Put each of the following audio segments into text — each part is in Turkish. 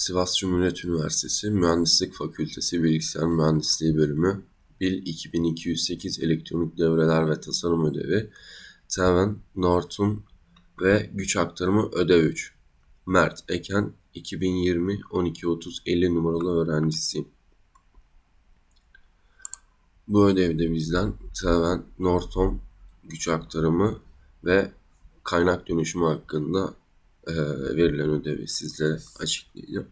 Sivas Cumhuriyet Üniversitesi Mühendislik Fakültesi Bilgisayar Mühendisliği Bölümü Bil 2208 Elektronik Devreler ve Tasarım Ödevi Teven Norton ve Güç Aktarımı Ödev 3 Mert Eken 2020 1230 50 numaralı öğrencisiyim. Bu ödevde bizden Teven Norton güç aktarımı ve kaynak dönüşümü hakkında e, verilen ödevi sizlere açıklayacağım.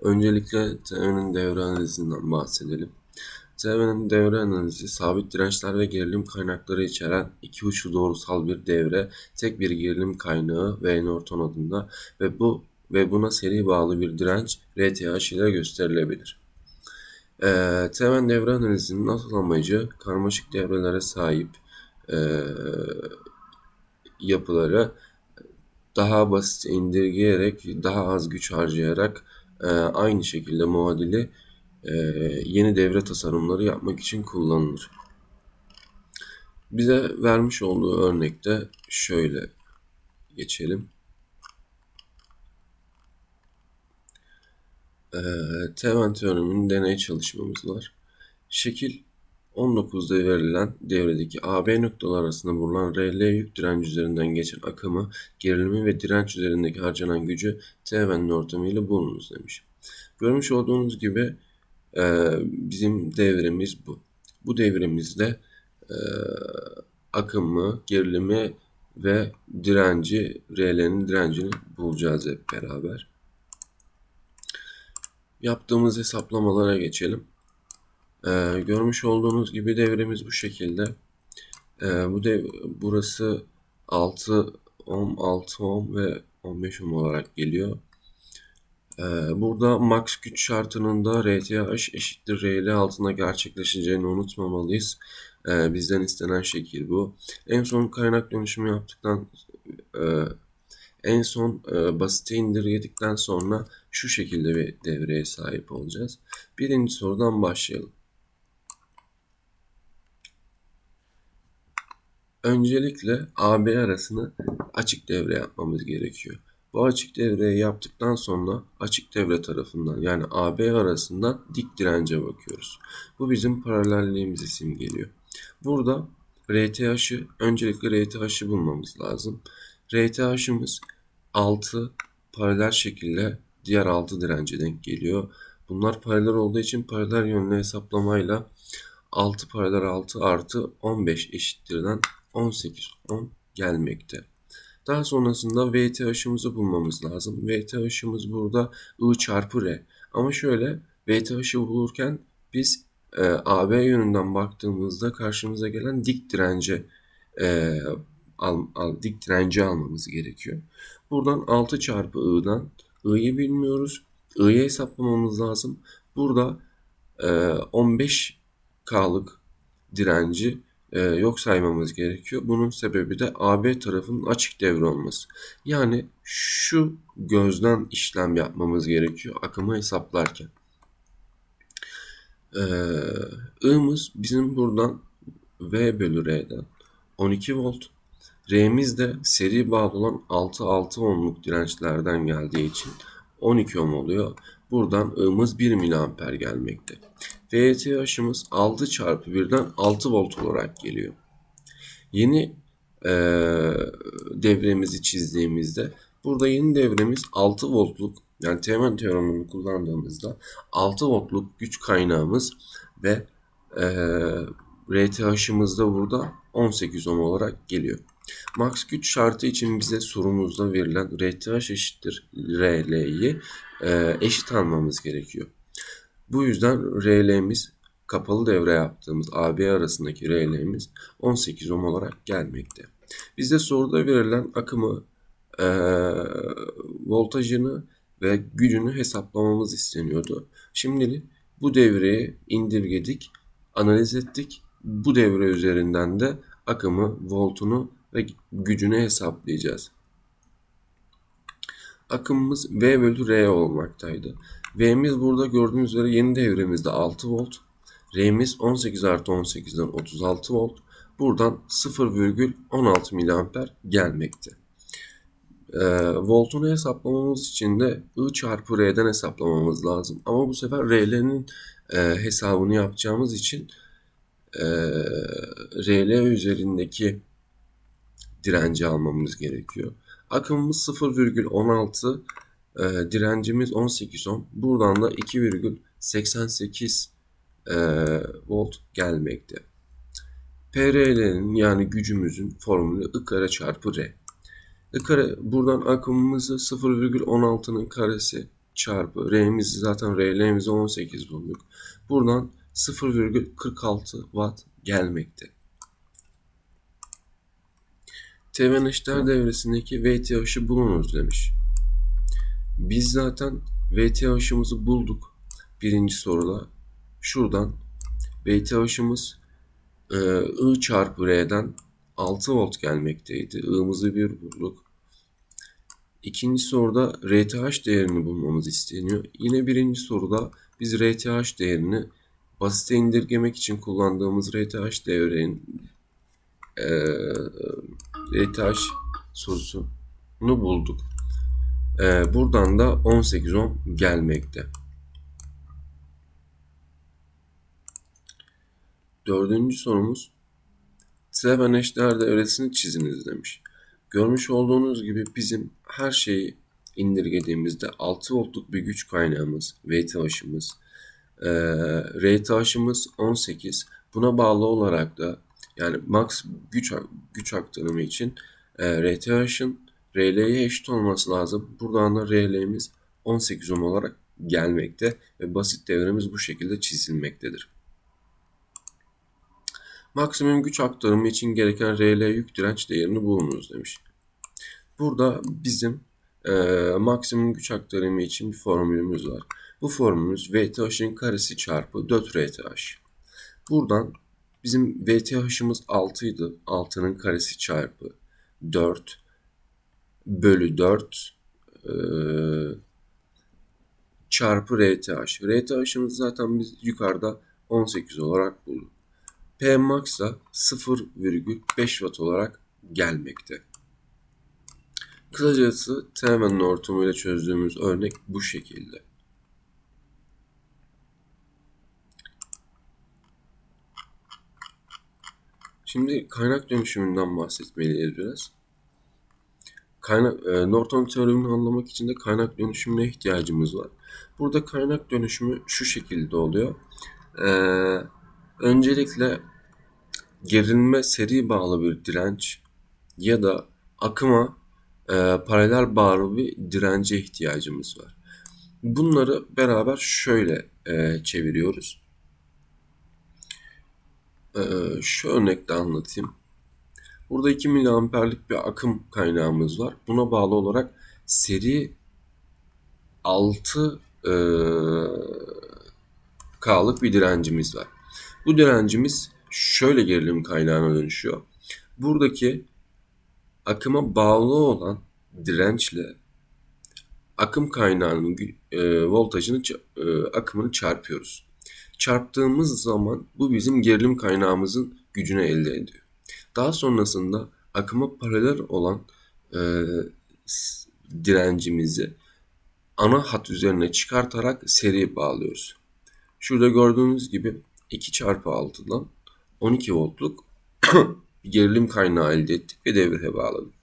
Öncelikle TV'nin devre analizinden bahsedelim. TV'nin devre analizi sabit dirençler ve gerilim kaynakları içeren iki uçlu doğrusal bir devre, tek bir gerilim kaynağı V Norton adında ve bu ve buna seri bağlı bir direnç RTH ile gösterilebilir. E, TV'nin devre analizinin asıl amacı karmaşık devrelere sahip e, yapıları daha basit indirgeyerek, daha az güç harcayarak e, aynı şekilde muadili e, yeni devre tasarımları yapmak için kullanılır. Bize vermiş olduğu örnekte şöyle geçelim. E, Teven teoreminin deney çalışmamız var. Şekil 19'da verilen devredeki AB noktalar arasında bulunan RL yük direnç üzerinden geçen akımı, gerilimi ve direnç üzerindeki harcanan gücü Teven'in ortamıyla bulunuz demiş. Görmüş olduğunuz gibi e, bizim devremiz bu. Bu devremizde e, akımı, gerilimi ve direnci, RL'nin direncini bulacağız hep beraber. Yaptığımız hesaplamalara geçelim. Ee, görmüş olduğunuz gibi devremiz bu şekilde. Ee, bu dev burası 6 ohm, 6 ohm ve 15 ohm olarak geliyor. Ee, burada max güç şartının da RTH eşittir RL altında gerçekleşeceğini unutmamalıyız. Ee, bizden istenen şekil bu. En son kaynak dönüşümü yaptıktan e, en son e, basite indirgedikten sonra şu şekilde bir devreye sahip olacağız. Birinci sorudan başlayalım. Öncelikle AB arasını açık devre yapmamız gerekiyor. Bu açık devreyi yaptıktan sonra açık devre tarafından yani AB arasından dik dirence bakıyoruz. Bu bizim paralelliğimizi simgeliyor. Burada RTH'ı öncelikle RTH'ı bulmamız lazım. RTH'ımız 6 paralel şekilde diğer 6 dirence denk geliyor. Bunlar paralel olduğu için paralel yönlü hesaplamayla 6 paralel 6 artı 15 eşittirden 18 10 gelmekte. Daha sonrasında VTH'ımızı bulmamız lazım. VTH'ımız burada I çarpı R. Ama şöyle VTH'ı bulurken biz e, AB yönünden baktığımızda karşımıza gelen dik dirence e, al, al, dik direnci almamız gerekiyor. Buradan 6 çarpı I'dan I'yi bilmiyoruz. I'yi hesaplamamız lazım. Burada e, 15K'lık direnci e, yok saymamız gerekiyor. Bunun sebebi de AB tarafının açık devre olması. Yani şu gözden işlem yapmamız gerekiyor akımı hesaplarken. E, I'mız bizim buradan V bölü R'den 12 volt. R'miz de seri bağlı olan 6-6 ohmluk dirençlerden geldiği için 12 ohm oluyor. Buradan I'mız 1 miliamper gelmekte. VTH'ımız 6 çarpı 1'den 6 volt olarak geliyor. Yeni e, devremizi çizdiğimizde burada yeni devremiz 6 voltluk yani Temen teoremini kullandığımızda 6 voltluk güç kaynağımız ve e, RTH'ımız da burada 18 ohm olarak geliyor. Max güç şartı için bize sorumuzda verilen RTH eşittir RL'yi e, eşit almamız gerekiyor. Bu yüzden RL'miz kapalı devre yaptığımız AB arasındaki RL'miz 18 ohm olarak gelmekte. Bizde soruda verilen akımı, e, voltajını ve gücünü hesaplamamız isteniyordu. Şimdi bu devreyi indirgedik, analiz ettik. Bu devre üzerinden de akımı, voltunu ve gücünü hesaplayacağız. Akımımız V bölü R olmaktaydı. V'miz burada gördüğünüz üzere yeni devremizde 6 volt. R'miz 18 artı 18'den 36 volt. Buradan 0,16 miliamper gelmekte. E, voltunu hesaplamamız için de I çarpı R'den hesaplamamız lazım. Ama bu sefer R'lerin e, hesabını yapacağımız için e, RL üzerindeki direnci almamız gerekiyor. Akımımız 0,16 e, direncimiz 18 ohm. Buradan da 2,88 e, volt gelmekte. PRL'nin yani gücümüzün formülü I kare çarpı R. I kare buradan akımımızı 0,16'nın karesi çarpı R'mizi zaten RL'mizi 18 bulduk. Buradan 0,46 watt gelmekte. Eşdeğer devresindeki VTH'ı bulunuz demiş. Biz zaten VTH'ımızı bulduk birinci soruda. Şuradan VTH'ımız e, I çarpı R'den 6 volt gelmekteydi. I'mızı bir bulduk. İkinci soruda RTH değerini bulmamız isteniyor. Yine birinci soruda biz RTH değerini basite indirgemek için kullandığımız RTH değerinin e, RTH sorusunu bulduk. E, buradan da 18 ohm gelmekte. Dördüncü sorumuz Seven eşdeğer devresini çiziniz demiş. Görmüş olduğunuz gibi bizim her şeyi indirgediğimizde 6 voltluk bir güç kaynağımız, VTH'ımız, e, RTH'ımız 18. Buna bağlı olarak da yani max güç güç aktarımı için e, RTH'ın RL'ye eşit olması lazım. Buradan da RL'miz 18 ohm olarak gelmekte ve basit devremiz bu şekilde çizilmektedir. Maksimum güç aktarımı için gereken RL yük direnç değerini bulunuz demiş. Burada bizim e, maksimum güç aktarımı için bir formülümüz var. Bu formülümüz VTH'in karesi çarpı 4 RTH. Buradan bizim VTH'ımız 6 idi. 6'nın karesi çarpı 4 bölü 4 e, çarpı RTH. RTH'ımız zaten biz yukarıda 18 olarak bulduk. P da 0,5 watt olarak gelmekte. Kısacası Tevenin ortamıyla çözdüğümüz örnek bu şekilde. Şimdi kaynak dönüşümünden bahsetmeliyiz biraz. Kaynak, e, Norton teoremini anlamak için de kaynak dönüşümüne ihtiyacımız var. Burada kaynak dönüşümü şu şekilde oluyor. Ee, öncelikle gerilme seri bağlı bir direnç ya da akıma e, paralel bağlı bir dirence ihtiyacımız var. Bunları beraber şöyle e, çeviriyoruz. E, şu örnekte anlatayım. Burada 2 miliamperlik bir akım kaynağımız var. Buna bağlı olarak seri 6 e, K'lık bir direncimiz var. Bu direncimiz şöyle gerilim kaynağına dönüşüyor. Buradaki akıma bağlı olan dirençle akım kaynağının e, voltajını e, akımını çarpıyoruz. Çarptığımız zaman bu bizim gerilim kaynağımızın gücünü elde ediyor. Daha sonrasında akıma paralel olan e, direncimizi ana hat üzerine çıkartarak seri bağlıyoruz. Şurada gördüğünüz gibi 2 çarpı 6'dan 12 voltluk bir gerilim kaynağı elde ettik ve devre bağladık.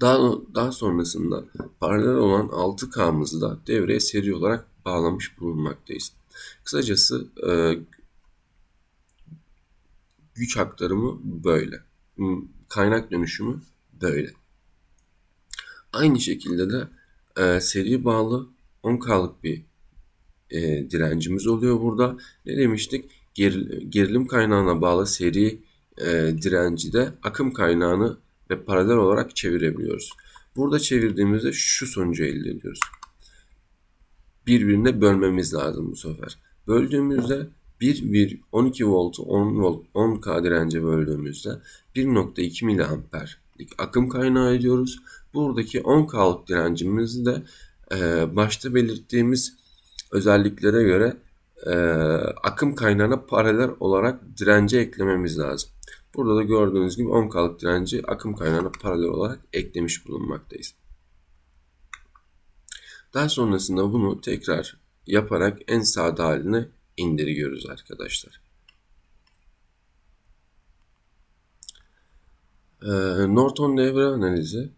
Daha, daha sonrasında paralel olan 6K'mızı da devreye seri olarak bağlamış bulunmaktayız. Kısacası e, güç aktarımı böyle. Kaynak dönüşümü böyle. Aynı şekilde de e, seri bağlı 10K'lık bir e, direncimiz oluyor burada. Ne demiştik? gerilim kaynağına bağlı seri e, direnci de akım kaynağını ve paralel olarak çevirebiliyoruz. Burada çevirdiğimizde şu sonucu elde ediyoruz. Birbirine bölmemiz lazım bu sefer. Böldüğümüzde 1, 1 12 voltu 10 volt 10K dirence böldüğümüzde 1.2 miliamperlik akım kaynağı ediyoruz. Buradaki 10K'lık direncimizi de e, başta belirttiğimiz özelliklere göre e, akım kaynağına paralel olarak dirence eklememiz lazım. Burada da gördüğünüz gibi 10K'lık direnci akım kaynağına paralel olarak eklemiş bulunmaktayız. Daha sonrasında bunu tekrar yaparak en sade haline indiriyoruz arkadaşlar. Ee, Norton devre analizi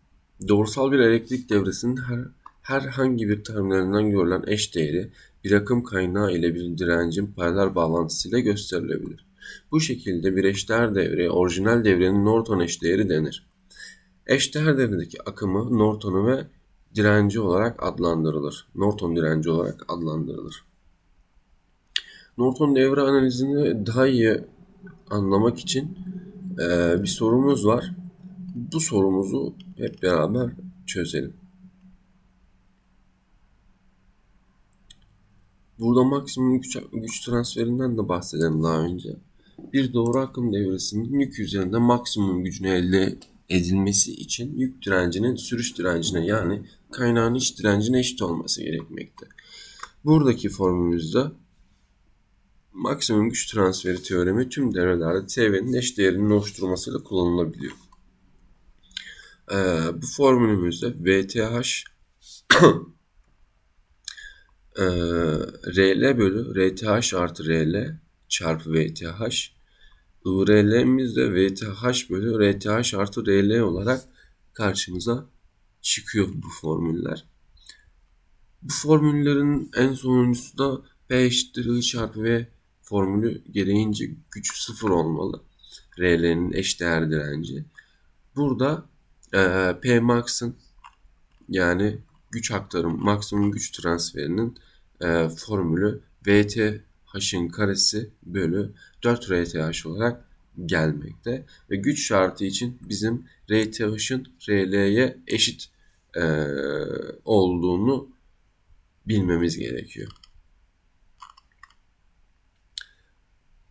doğrusal bir elektrik devresinin her herhangi bir terminalinden görülen eş değeri bir akım kaynağı ile bir direncin paralel bağlantısıyla gösterilebilir. Bu şekilde bir eşdeğer devreye orijinal devrenin Norton eşdeğeri denir. Eşdeğer devredeki akımı Norton'u ve direnci olarak adlandırılır. Norton direnci olarak adlandırılır. Norton devre analizini daha iyi anlamak için e, bir sorumuz var. Bu sorumuzu hep beraber çözelim. Burada maksimum güç, güç transferinden de bahsedelim daha önce. Bir doğru akım devresinin yük üzerinde maksimum gücünü elde edilmesi için yük direncinin sürüş direncine yani kaynağın iç direncine eşit olması gerekmekte. Buradaki formülümüzde maksimum güç transferi teoremi tüm devrelerde TV'nin eş değerinin oluşturulmasıyla kullanılabiliyor. Ee, bu formülümüzde VTH e, RL bölü RTH artı RL çarpı VTH IRL'miz de VTH bölü RTH artı RL olarak karşımıza çıkıyor bu formüller. Bu formüllerin en sonuncusu da P eşittir I çarpı V formülü gereğince güç sıfır olmalı. RL'nin eşdeğer direnci. Burada e, P max'ın yani güç aktarım, maksimum güç transferinin e, formülü VTH'ın karesi bölü 4 RTH olarak gelmekte. Ve güç şartı için bizim RTH'ın RL'ye eşit e, olduğunu bilmemiz gerekiyor.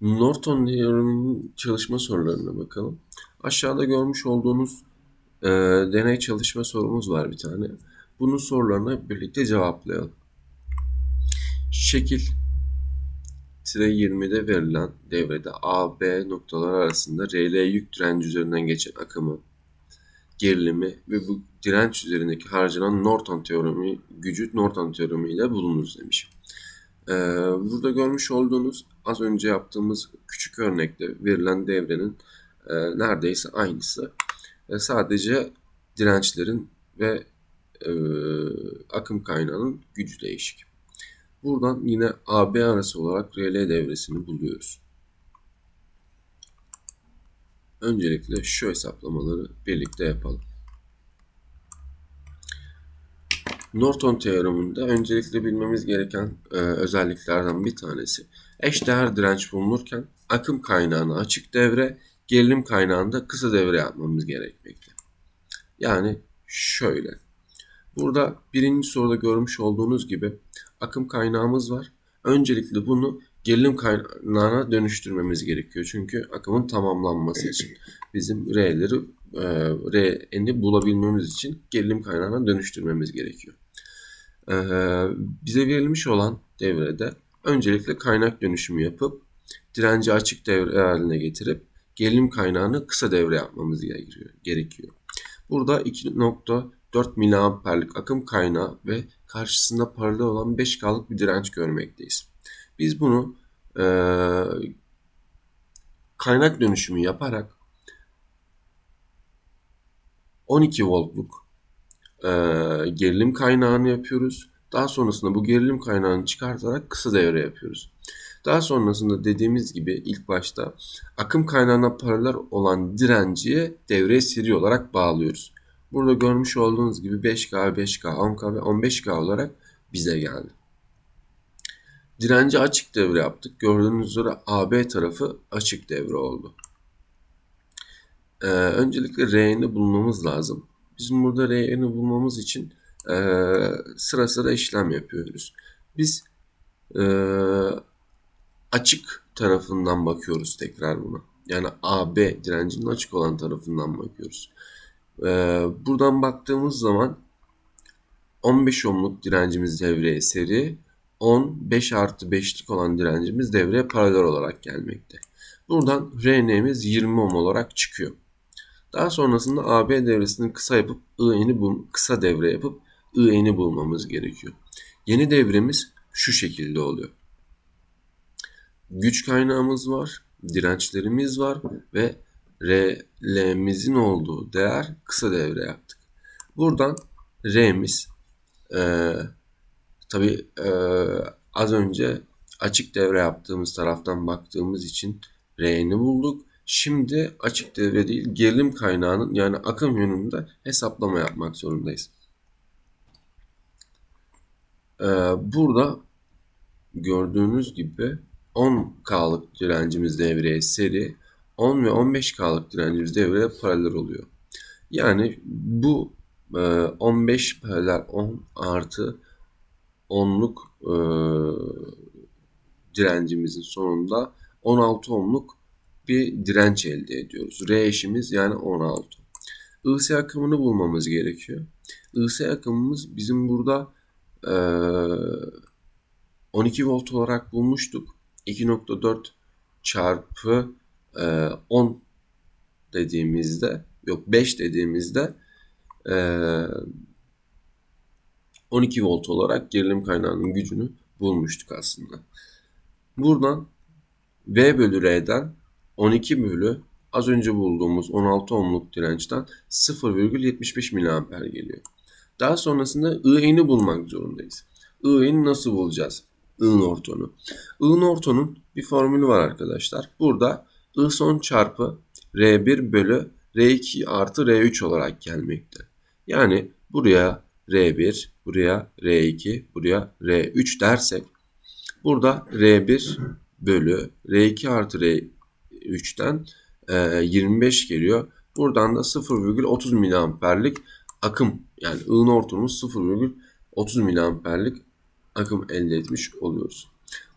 Norton teoreminin çalışma sorularına bakalım. Aşağıda görmüş olduğunuz e, deney çalışma sorumuz var bir tane. Bunun sorularını birlikte cevaplayalım. Şekil 20'de verilen devrede A, B noktalar arasında RL yük direnci üzerinden geçen akımı, gerilimi ve bu direnç üzerindeki harcanan Norton teoremi gücü Norton teoremi ile bulunuz demiş. Ee, burada görmüş olduğunuz az önce yaptığımız küçük örnekte verilen devrenin e, neredeyse aynısı. E, sadece dirençlerin ve e, akım kaynağının gücü değişik. Buradan yine AB arası olarak RL devresini buluyoruz. Öncelikle şu hesaplamaları birlikte yapalım. Norton teoreminde öncelikle bilmemiz gereken e, özelliklerden bir tanesi eşdeğer direnç bulunurken akım kaynağına açık devre, gerilim kaynağında kısa devre yapmamız gerekmekte. Yani şöyle. Burada birinci soruda görmüş olduğunuz gibi akım kaynağımız var. Öncelikle bunu gerilim kaynağına dönüştürmemiz gerekiyor. Çünkü akımın tamamlanması için bizim R'leri e, R'ni bulabilmemiz için gerilim kaynağına dönüştürmemiz gerekiyor. E, bize verilmiş olan devrede öncelikle kaynak dönüşümü yapıp direnci açık devre haline getirip gerilim kaynağını kısa devre yapmamız gerekiyor. Burada 2.4 miliamperlik akım kaynağı ve karşısında paralel olan 5K'lık bir direnç görmekteyiz. Biz bunu e, kaynak dönüşümü yaparak 12 voltluk e, gerilim kaynağını yapıyoruz. Daha sonrasında bu gerilim kaynağını çıkartarak kısa devre yapıyoruz. Daha sonrasında dediğimiz gibi ilk başta akım kaynağına paralel olan direnciye devreye seri olarak bağlıyoruz. Burada görmüş olduğunuz gibi 5K, 5K, 10K ve 15K olarak bize geldi. Direnci açık devre yaptık. Gördüğünüz üzere AB tarafı açık devre oldu. Ee, öncelikle R'ni bulmamız lazım. Bizim burada R'ni bulmamız için e, sıra sıra işlem yapıyoruz. Biz e, açık tarafından bakıyoruz tekrar buna. Yani AB direncinin açık olan tarafından bakıyoruz. Ee, buradan baktığımız zaman 15 ohmluk direncimiz devreye seri, 10, 5 artı 5'lik olan direncimiz devreye paralel olarak gelmekte. Buradan RN'miz 20 ohm olarak çıkıyor. Daha sonrasında AB devresini kısa yapıp IN'i bul kısa devre yapıp IN'i bulmamız gerekiyor. Yeni devremiz şu şekilde oluyor. Güç kaynağımız var, dirençlerimiz var ve RL'mizin olduğu değer kısa devre yaptık. Buradan R'miz e, tabi e, az önce açık devre yaptığımız taraftan baktığımız için R'ni bulduk. Şimdi açık devre değil gerilim kaynağının yani akım yönünde hesaplama yapmak zorundayız. Ee, burada gördüğünüz gibi 10K'lık direncimiz devreye seri, 10 ve 15K'lık direncimiz devreye paralel oluyor. Yani bu 15 e, paralel 10 artı 10'luk e, direncimizin sonunda 16 ohmluk bir direnç elde ediyoruz. R eşimiz yani 16. IC akımını bulmamız gerekiyor. IC akımımız bizim burada e, 12 volt olarak bulmuştuk. 2.4 çarpı e, 10 dediğimizde yok 5 dediğimizde e, 12 volt olarak gerilim kaynağının gücünü bulmuştuk aslında. Buradan V bölü R'den 12 bölü az önce bulduğumuz 16 ohmluk dirençten 0,75 mA geliyor. Daha sonrasında IN'i bulmak zorundayız. IN'i nasıl bulacağız? I Norton'u. I Norton'un bir formülü var arkadaşlar. Burada I son çarpı R1 bölü R2 artı R3 olarak gelmekte. Yani buraya R1, buraya R2, buraya R3 dersek burada R1 bölü R2 artı R3'ten e, 25 geliyor. Buradan da 0,30 miliamperlik akım yani I Norton'umuz 0,30 miliamperlik akım elde etmiş oluyoruz.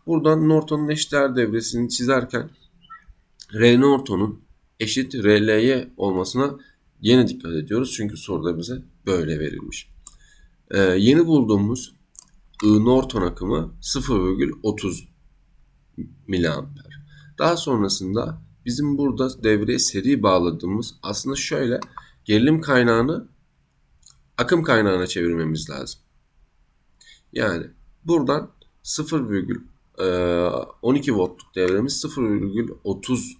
Buradan Norton'un eşdeğer devresini çizerken R Norton'un eşit RL'ye olmasına yine dikkat ediyoruz. Çünkü soruda bize böyle verilmiş. Ee, yeni bulduğumuz I Norton akımı 0,30 miliamper. Daha sonrasında bizim burada devreye seri bağladığımız aslında şöyle gerilim kaynağını akım kaynağına çevirmemiz lazım. Yani buradan 0,12 e, voltluk devremiz 0,30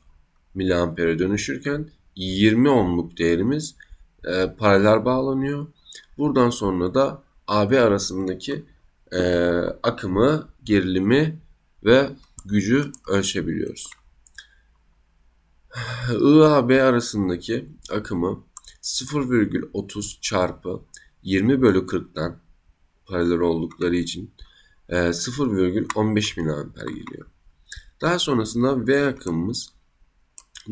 miliampere dönüşürken 20 ohmluk değerimiz e, paralel bağlanıyor. Buradan sonra da AB arasındaki e, akımı, gerilimi ve gücü ölçebiliyoruz. IAB arasındaki akımı 0,30 çarpı 20 bölü 40'tan paralel oldukları için 0,15 mA geliyor. Daha sonrasında V akımımız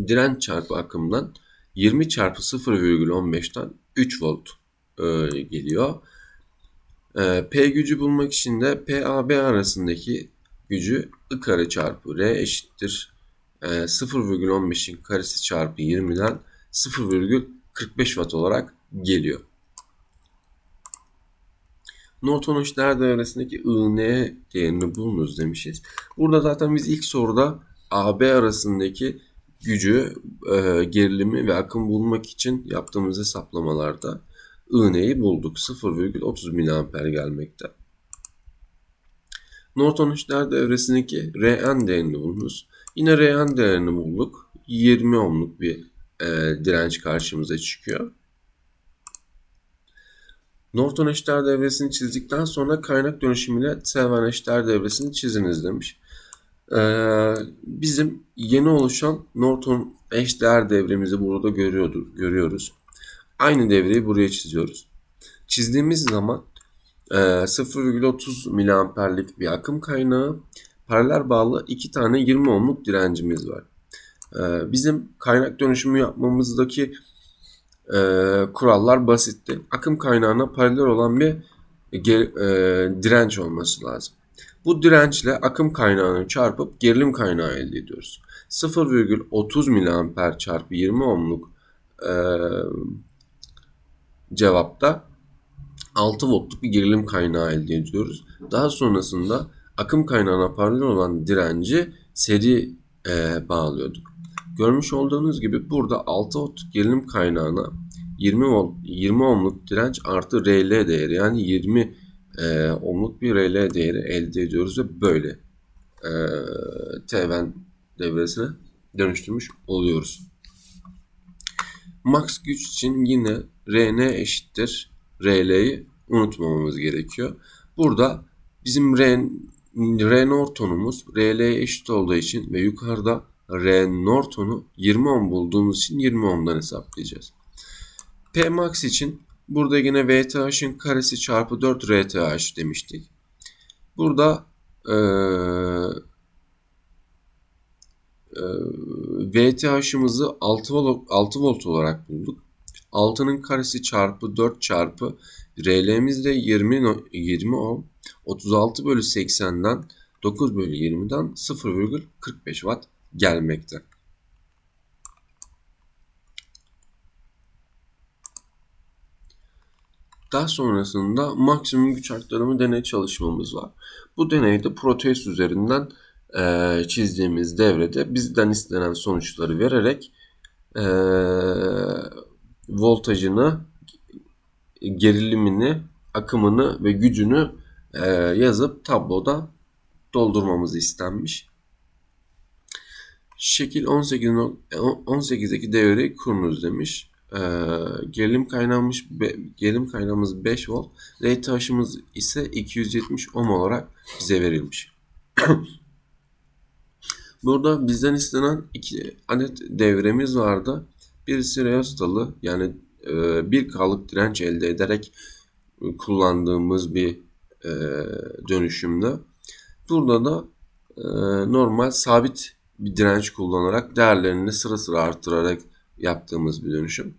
direnç çarpı akımdan 20 çarpı 0,15'ten 3 volt e, geliyor. E, P gücü bulmak için de PAB arasındaki gücü I kare çarpı R eşittir. E, 0,15'in karesi çarpı 20'den 0,45 watt olarak geliyor. Norton eşdeğer devresindeki IN değerini bulunuz demişiz. Burada zaten biz ilk soruda AB arasındaki gücü, e, gerilimi ve akım bulmak için yaptığımız hesaplamalarda IN'yi bulduk. 0,30 mA gelmekte. Norton eşdeğer devresindeki Rn değerini bulunuz. Yine Rn değerini bulduk. 20 ohmluk bir e, direnç karşımıza çıkıyor. Norton eşdeğer devresini çizdikten sonra kaynak dönüşümüyle Selvan eşdeğer devresini çiziniz demiş. Ee, bizim yeni oluşan Norton eşdeğer devremizi burada görüyordur, görüyoruz. Aynı devreyi buraya çiziyoruz. Çizdiğimiz zaman 0,30 miliamperlik bir akım kaynağı paralel bağlı iki tane 20 ohmluk direncimiz var. E, bizim kaynak dönüşümü yapmamızdaki e, kurallar basitti. Akım kaynağına paralel olan bir e, direnç olması lazım. Bu dirençle akım kaynağını çarpıp gerilim kaynağı elde ediyoruz. 0,30 miliamper çarpı 20 ohmluk e, cevapta 6 voltluk bir gerilim kaynağı elde ediyoruz. Daha sonrasında akım kaynağına paralel olan direnci seri e, bağlıyorduk. Görmüş olduğunuz gibi burada 6 volt gerilim kaynağına 20 volt 20 ohmluk direnç artı RL değeri yani 20 e, ohmluk bir RL değeri elde ediyoruz ve böyle e, TVN devresine dönüştürmüş oluyoruz. Max güç için yine Rn eşittir RL'yi unutmamamız gerekiyor. Burada bizim R, R Norton'umuz RL'ye eşit olduğu için ve yukarıda R Norton'u 20 ohm bulduğumuz için 20 ohm'dan hesaplayacağız. P max için burada yine VTH'ın karesi çarpı 4 RTH demiştik. Burada ee, e, VTH'ımızı 6 volt, 6 volt olarak bulduk. 6'nın karesi çarpı 4 çarpı RL'miz de 20, 20 ohm. 36 bölü 80'den 9 bölü 20'den 0,45 watt gelmekte. Daha sonrasında maksimum güç aktarımı deney çalışmamız var. Bu deneyde protez üzerinden e, çizdiğimiz devrede bizden istenen sonuçları vererek e, voltajını, gerilimini, akımını ve gücünü e, yazıp tabloda doldurmamız istenmiş. Şekil 18 18'deki devreyi kurunuz demiş. E, gerilim kaynağımız gerilim kaynağımız 5 volt, RTH'ımız ise 270 ohm olarak bize verilmiş. Burada bizden istenen iki adet devremiz vardı. Birisi Reostalı yani e, 1K'lık direnç elde ederek kullandığımız bir e, dönüşümde. Burada da e, normal sabit bir direnç kullanarak değerlerini sıra sıra arttırarak yaptığımız bir dönüşüm.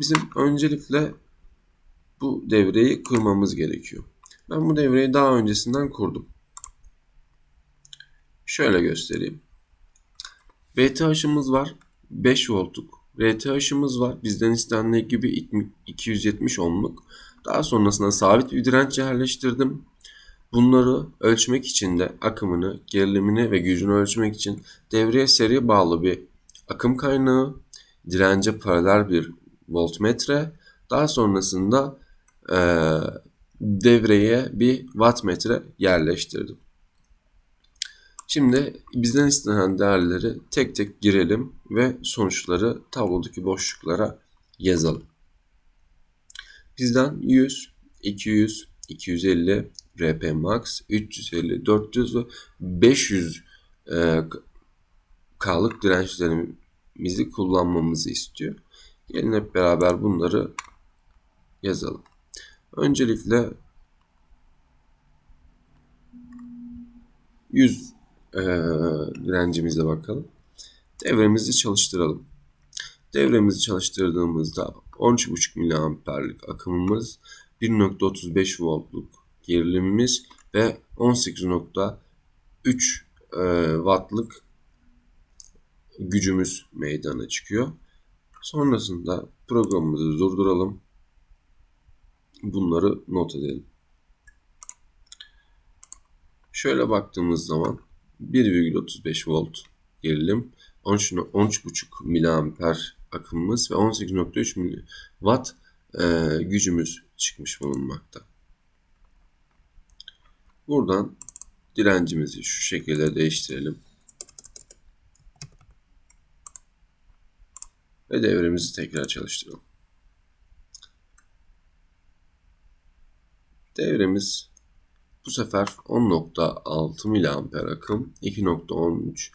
Bizim öncelikle bu devreyi kurmamız gerekiyor. Ben bu devreyi daha öncesinden kurdum. Şöyle göstereyim. VTH'ımız var. 5 voltluk. RTH'ımız var. Bizden istendiği gibi 270 ohmluk. Daha sonrasında sabit bir direnç yerleştirdim. Bunları ölçmek için de akımını, gerilimini ve gücünü ölçmek için devreye seri bağlı bir akım kaynağı, dirence paralel bir voltmetre, daha sonrasında e, devreye bir wattmetre yerleştirdim. Şimdi bizden istenen değerleri tek tek girelim ve sonuçları tablodaki boşluklara yazalım. Bizden 100, 200, 250, RP Max, 350, 400 ve 500 e, K'lık dirençlerimizi kullanmamızı istiyor. Gelin hep beraber bunları yazalım. Öncelikle 100 e, direncimize bakalım. Devremizi çalıştıralım. Devremizi çalıştırdığımızda 13,5 miliamperlik akımımız, 1.35 voltluk gerilimimiz ve 18.3 e, wattlık gücümüz meydana çıkıyor. Sonrasında programımızı durduralım. Bunları not edelim. Şöyle baktığımız zaman 1,35 volt gerilim, 13,5 miliamper akımımız ve 18.3 watt e, gücümüz çıkmış bulunmakta. Buradan direncimizi şu şekilde değiştirelim. Ve devremizi tekrar çalıştıralım. Devremiz bu sefer 10.6 miliamper akım, 2.13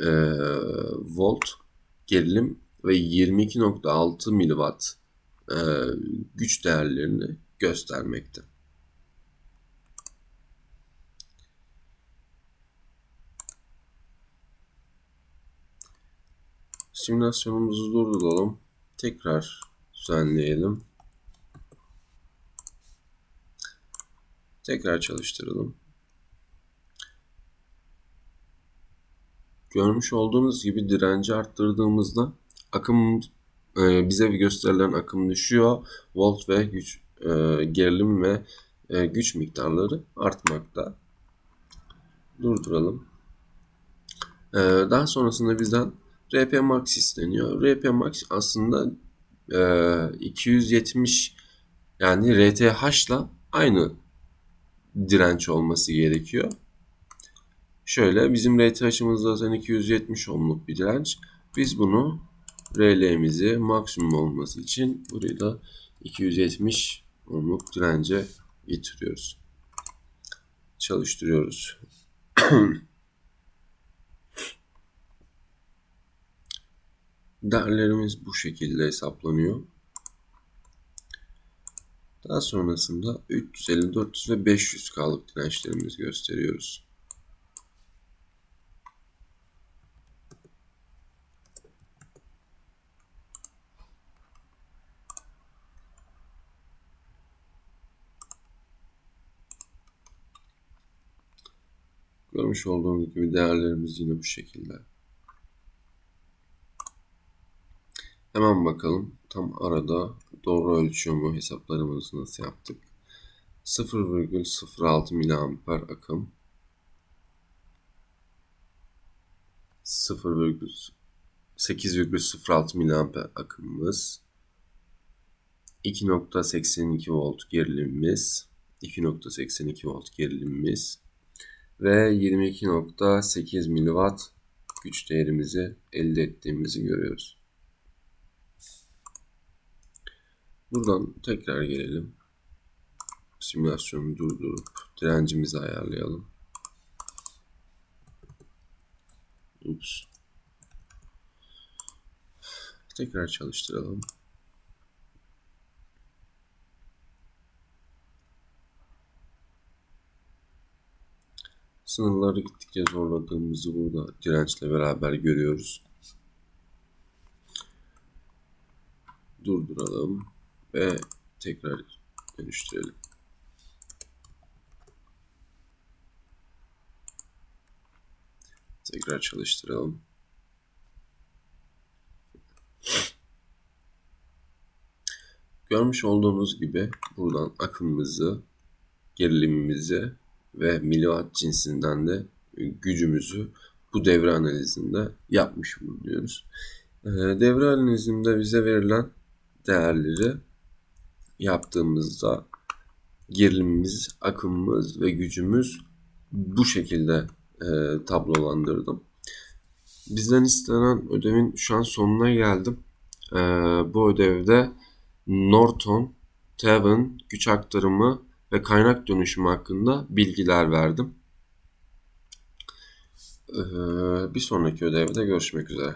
e, volt gerilim ve 22.6 miliwatt e, güç değerlerini göstermekte. Simülasyonumuzu durduralım. Tekrar düzenleyelim. Tekrar çalıştıralım. Görmüş olduğunuz gibi direnci arttırdığımızda akım e, bize gösterilen akım düşüyor. Volt ve güç e, gerilim ve e, güç miktarları artmakta. Durduralım. E, daha sonrasında bizden RP max isteniyor. RP max aslında e, 270 yani RTH'la aynı direnç olması gerekiyor. Şöyle bizim RTH'ımız zaten 270 ohmluk bir direnç. Biz bunu RL'mizi maksimum olması için burayı da 270 ohmluk dirence getiriyoruz. Çalıştırıyoruz. Değerlerimiz bu şekilde hesaplanıyor. Daha sonrasında 350, 400 ve 500 K'lık dirençlerimizi gösteriyoruz. Görmüş olduğunuz gibi değerlerimiz yine bu şekilde. Hemen bakalım. Tam arada doğru ölçüyor hesaplarımızı nasıl yaptık. 0,06 miliamper akım. 0,8,06 miliamper akımımız. 2.82 volt gerilimimiz. 2.82 volt gerilimimiz. Ve 22.8 miliwatt güç değerimizi elde ettiğimizi görüyoruz. Buradan tekrar gelelim. Simülasyonu durdurup direncimizi ayarlayalım. Ups. Tekrar çalıştıralım. Sınırları gittikçe zorladığımızı burada dirençle beraber görüyoruz. Durduralım ve tekrar dönüştürelim. Tekrar çalıştıralım. Görmüş olduğunuz gibi buradan akımımızı, gerilimimizi ve miliwatt cinsinden de gücümüzü bu devre analizinde yapmış bulunuyoruz. Ee, devre analizinde bize verilen değerleri yaptığımızda gerilimimiz, akımımız ve gücümüz bu şekilde e, tablolandırdım. Bizden istenen ödevin şu an sonuna geldim. E, bu ödevde Norton, Tevin, güç aktarımı ve kaynak dönüşümü hakkında bilgiler verdim. E, bir sonraki ödevde görüşmek üzere.